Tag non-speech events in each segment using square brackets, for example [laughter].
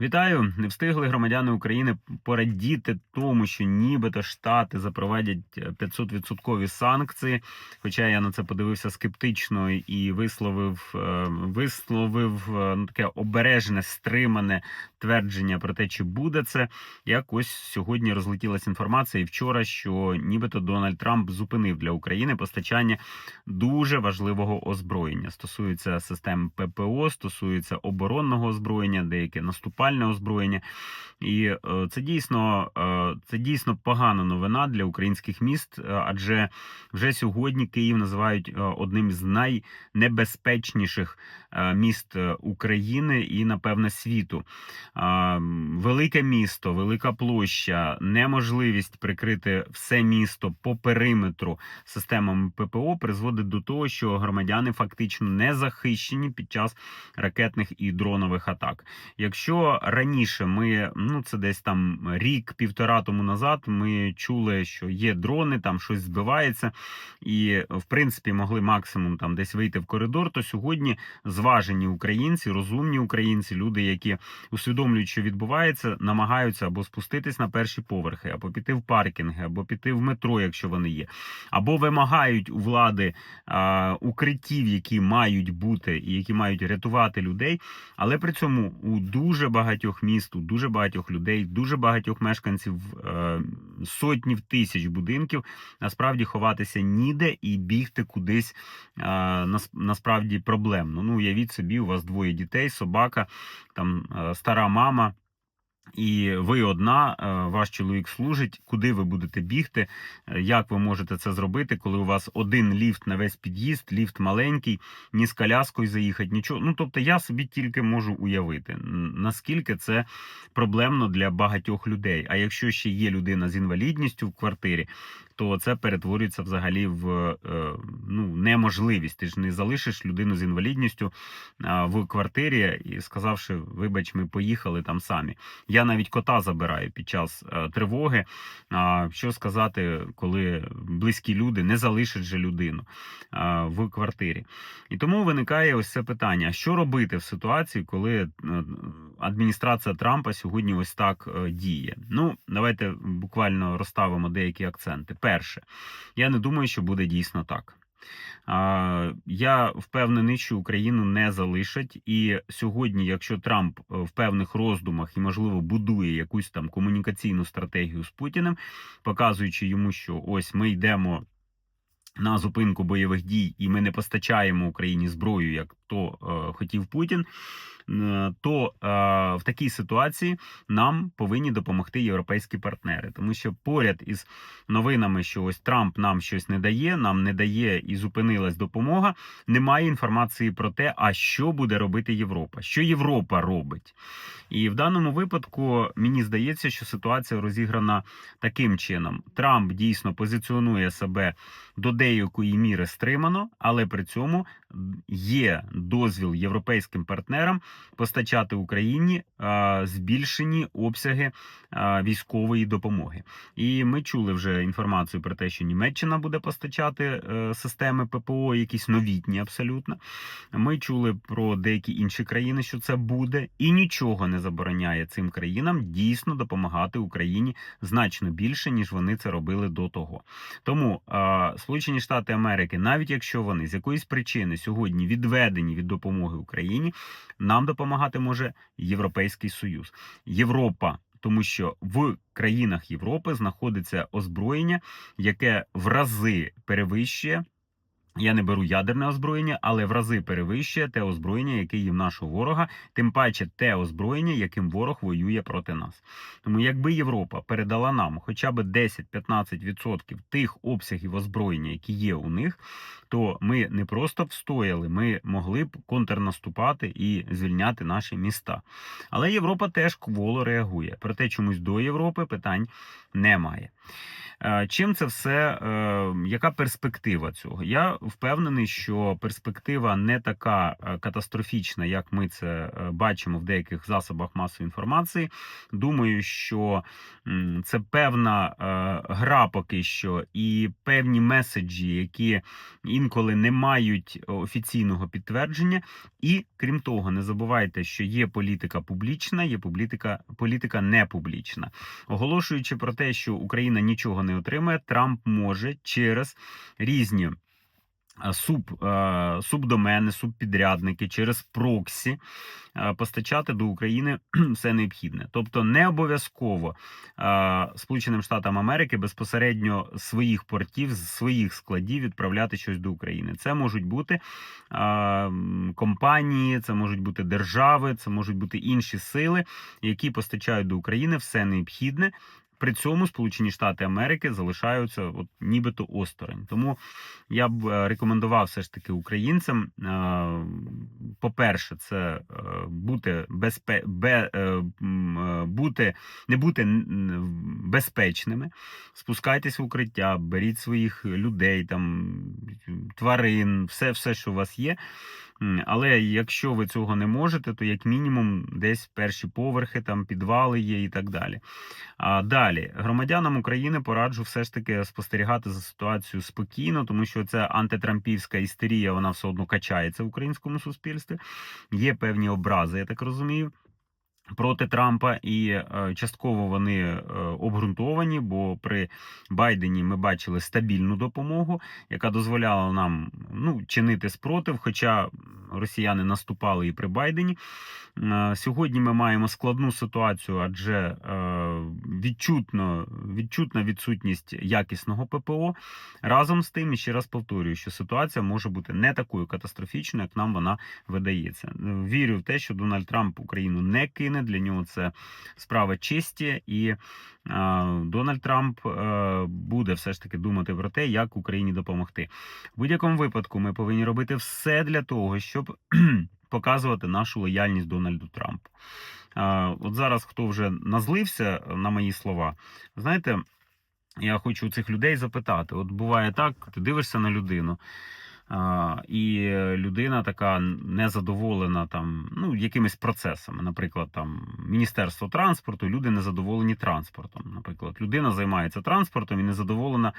Вітаю! Не встигли громадяни України порадіти тому, що нібито штати запровадять 500% санкції. Хоча я на це подивився скептично і висловив е, висловив е, ну, таке обережне, стримане твердження про те, чи буде це. Якось сьогодні розлетілася інформація і вчора, що нібито Дональд Трамп зупинив для України постачання дуже важливого озброєння. Стосується систем ППО, стосується оборонного озброєння, деяке наступальне озброєння. І е, це дійсно е, це дійсно погана новина для українських міст, е, адже вже сьогодні Київ називають одним з найнебезпечніших міст України і, напевне, світу. Велике місто, велика площа, неможливість прикрити все місто по периметру системами ППО призводить до того, що громадяни фактично не захищені під час ракетних і дронових атак. Якщо раніше ми, ну це десь там рік-півтора тому назад, ми чули, що є дрони, там щось збивається, і в принципі могли максимум там десь вийти в коридор, то сьогодні зважені українці, розумні українці, люди, які усвідомлюють, що відбувається, намагаються або спуститись на перші поверхи, або піти в паркінги, або піти в метро, якщо вони є, або вимагають у влади а, укриттів, які мають бути і які мають рятувати людей. Але при цьому у дуже багатьох міст, у дуже багатьох людей, дуже багатьох мешканців е, сотнів тисяч будинків насправді ховатися ніде і бігти кудись е, насправді проблемно. Ну, уявіть собі, у вас двоє дітей, собака, там е, стара мама. І ви одна, е, ваш чоловік служить. Куди ви будете бігти? Е, Як ви можете це зробити, коли у вас один ліфт на весь під'їзд, ліфт маленький, ні з коляскою заїхати, нічого. Ну тобто, я собі тільки можу уявити, наскільки це проблемно для багатьох людей. А якщо ще є людина з інвалідністю в квартирі, то це перетворюється взагалі в е, ну, неможливість. Ти ж не залишиш людину з інвалідністю в квартирі і сказавши, вибач, ми поїхали там самі. Я навіть кота забираю під час е, тривоги. А що сказати, коли близькі люди не залишать же людину в квартирі? І тому виникає ось це питання: що робити в ситуації, коли е, адміністрація Трампа сьогодні ось так діє? Ну, давайте буквально розставимо деякі акценти. Перше, я не думаю, що буде дійсно так. Я впевнений, що Україну не залишать. І сьогодні, якщо Трамп е, в певних роздумах і, можливо, будує якусь там комунікаційну стратегію з Путіним, показуючи йому, що ось ми йдемо. На зупинку бойових дій, і ми не постачаємо Україні зброю, як то е, хотів Путін. То е, в такій ситуації нам повинні допомогти європейські партнери, тому що поряд із новинами, що ось Трамп нам щось не дає, нам не дає і зупинилась допомога. Немає інформації про те, а що буде робити Європа, що Європа робить. І в даному випадку мені здається, що ситуація розіграна таким чином: Трамп дійсно позиціонує себе до деякої міри стримано, але при цьому є дозвіл європейським партнерам постачати Україні збільшені обсяги військової допомоги. І ми чули вже інформацію про те, що Німеччина буде постачати е, системи ППО, якісь новітні абсолютно. Ми чули про деякі інші країни, що це буде, і нічого не забороняє цим країнам дійсно допомагати Україні значно більше, ніж вони це робили до того. Тому Сполучені Штати Америки, навіть якщо вони з якоїсь причини сьогодні відведені від допомоги Україні, нам допомагати може Європейський Союз, Європа. Тому що в країнах Європи знаходиться озброєння, яке в рази перевищує. Я не беру ядерне озброєння, але в рази перевищує те озброєння, яке є в нашого ворога, тим паче те озброєння, яким ворог воює проти нас. Тому якби Європа передала нам хоча б 10-15% тих обсягів озброєння, які є у них, то ми не просто встояли, ми могли б контрнаступати і звільняти наші міста. Але Європа теж кволо реагує. Проте чомусь до Європи питань немає. Е, Чим це все, е, яка перспектива цього? Я впевнений, що перспектива не така е, катастрофічна, як ми це бачимо в деяких засобах масової інформації. Думаю, що це певна гра поки що, і певні меседжі, які інколи не мають офіційного підтвердження. І крім того, не забувайте, що є політика публічна, є політика, політика непублічна. Оголошуючи про те, що Україна нічого не отримає, Трамп може через різні е, суб, е, субдомени, субпідрядники через проксі е, постачати до України [clears throat] все необхідне. Тобто не обов'язково Сполученим Штатам Америки безпосередньо своїх портів, з своїх складів відправляти щось до України. Це можуть бути компанії, це можуть бути держави, це можуть бути інші сили, які постачають до України все необхідне. При цьому Сполучені Штати Америки залишаються от нібито осторонь. Тому я б е, рекомендував все ж таки українцям. е, По-перше, це е, бути безпе... бе... бути не бути безпечними. Спускайтесь в укриття, беріть своїх людей, там тварин, все, все, що у вас є. Але якщо ви цього не можете, то як мінімум десь перші поверхи, там підвали є і так далі. А далі громадянам України пораджу все ж таки спостерігати за ситуацією спокійно, тому що ця антитрампівська істерія вона все одно качається в українському суспільстві. Є певні образи, я так розумію. Проти Трампа і е, частково вони е, обґрунтовані, бо при Байдені ми бачили стабільну допомогу, яка дозволяла нам ну, чинити спротив. Хоча росіяни наступали і при Байдені. Е, Сьогодні ми маємо складну ситуацію, адже відчутно, відчутна відсутність якісного ППО. Разом з тим, і ще раз повторюю, що ситуація може бути не такою катастрофічною, як нам вона видається. Вірю в те, що Дональд Трамп Україну не кине. Для нього це справа честі, і е, Дональд Трамп е, буде все ж таки думати про те, як Україні допомогти. В будь-якому випадку ми повинні робити все для того, щоб [clears throat] показувати нашу лояльність Дональду Трампу. Е, От зараз хто вже назлився на мої слова, знаєте. Я хочу цих людей запитати: от буває так, ти дивишся на людину, і людина така незадоволена там, ну, якимись процесами. Наприклад, там Міністерство транспорту, люди незадоволені транспортом. Наприклад, людина займається транспортом і незадоволена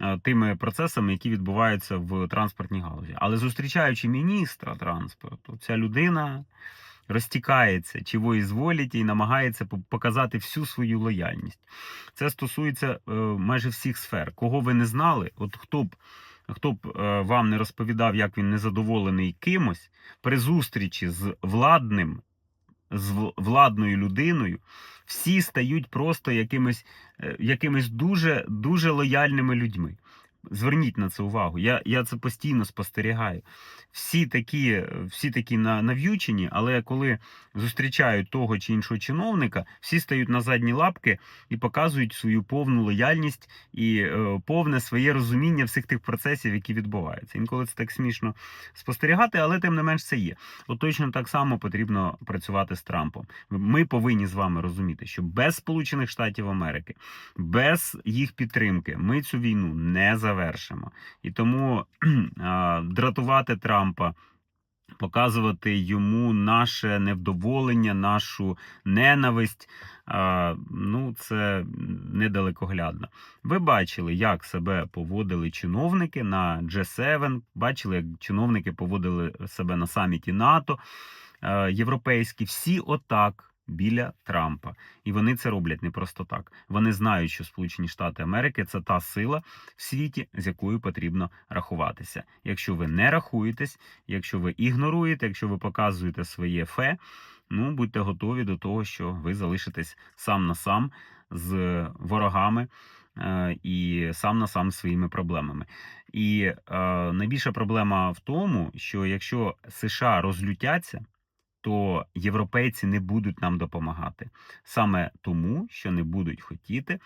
е, тими процесами, які відбуваються в транспортній галузі. Але зустрічаючи міністра транспорту, ця людина розтікається, чого і зволіть, і намагається показати всю свою лояльність. Це стосується е, майже всіх сфер. Кого ви не знали, от хто б. Хто б е, вам не розповідав, як він незадоволений кимось, при зустрічі з владним, з владною людиною, всі стають просто якимись, е, якимись дуже, дуже лояльними людьми. Зверніть на це увагу. Я, я це постійно спостерігаю. Всі такі, всі такі на- нав'ючені, але коли зустрічають того чи іншого чиновника, всі стають на задні лапки і показують свою повну лояльність і е, повне своє розуміння всіх тих процесів, які відбуваються. Інколи це так смішно спостерігати, але тим не менш це є. От точно так само потрібно працювати з Трампом. Ми повинні з вами розуміти, що без Сполучених Штатів Америки, без їх підтримки, ми цю війну не завершимо. І тому [clears throat] дратувати Трампа. Показувати йому наше невдоволення, нашу ненависть. Ну, це недалекоглядно. Ви бачили, як себе поводили чиновники на G7, бачили, як чиновники поводили себе на саміті НАТО європейські. Всі отак біля Трампа. І вони це роблять не просто так. Вони знають, що Сполучені Штати Америки це та сила в світі, з якою потрібно рахуватися. Якщо ви не рахуєтесь, якщо ви ігноруєте, якщо ви показуєте своє фе, ну будьте готові до того, що ви залишитесь сам на сам з ворогами. е, І сам на сам своїми проблемами. І е, найбільша проблема в тому, що якщо США розлютяться, то європейці не будуть нам допомагати саме тому, що не будуть хотіти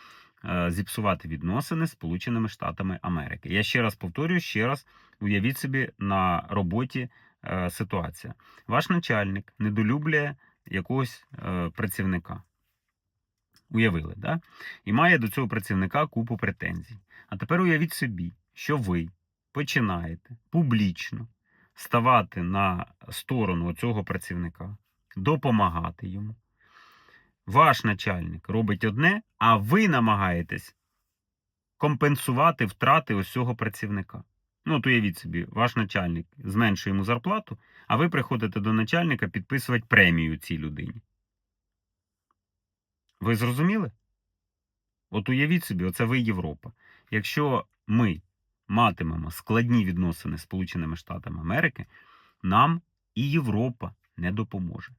е, зіпсувати відносини з Сполученими Штатами Америки. Я ще раз повторюю, ще раз уявіть собі на роботі е, ситуація. Ваш начальник недолюблює якогось е, працівника. Уявили, да? І має до цього працівника купу претензій. А тепер уявіть собі, що ви починаєте публічно ставати на сторону цього працівника, допомагати йому. Ваш начальник робить одне, а ви намагаєтесь компенсувати втрати ось цього працівника. Ну, от уявіть собі, ваш начальник зменшує йому зарплату, а ви приходите до начальника підписувати премію цій людині. Ви зрозуміли? От уявіть собі, оце ви Європа. Якщо ми матимемо складні відносини з Сполученими Штатами Америки, нам і Європа не допоможе.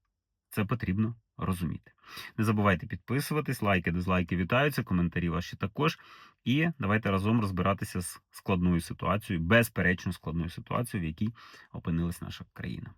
Це потрібно розуміти. Не забувайте підписуватись, лайки, дизлайки вітаються, коментарі ваші також. І давайте разом розбиратися з складною ситуацією, безперечно складною ситуацією, в якій опинилась наша країна.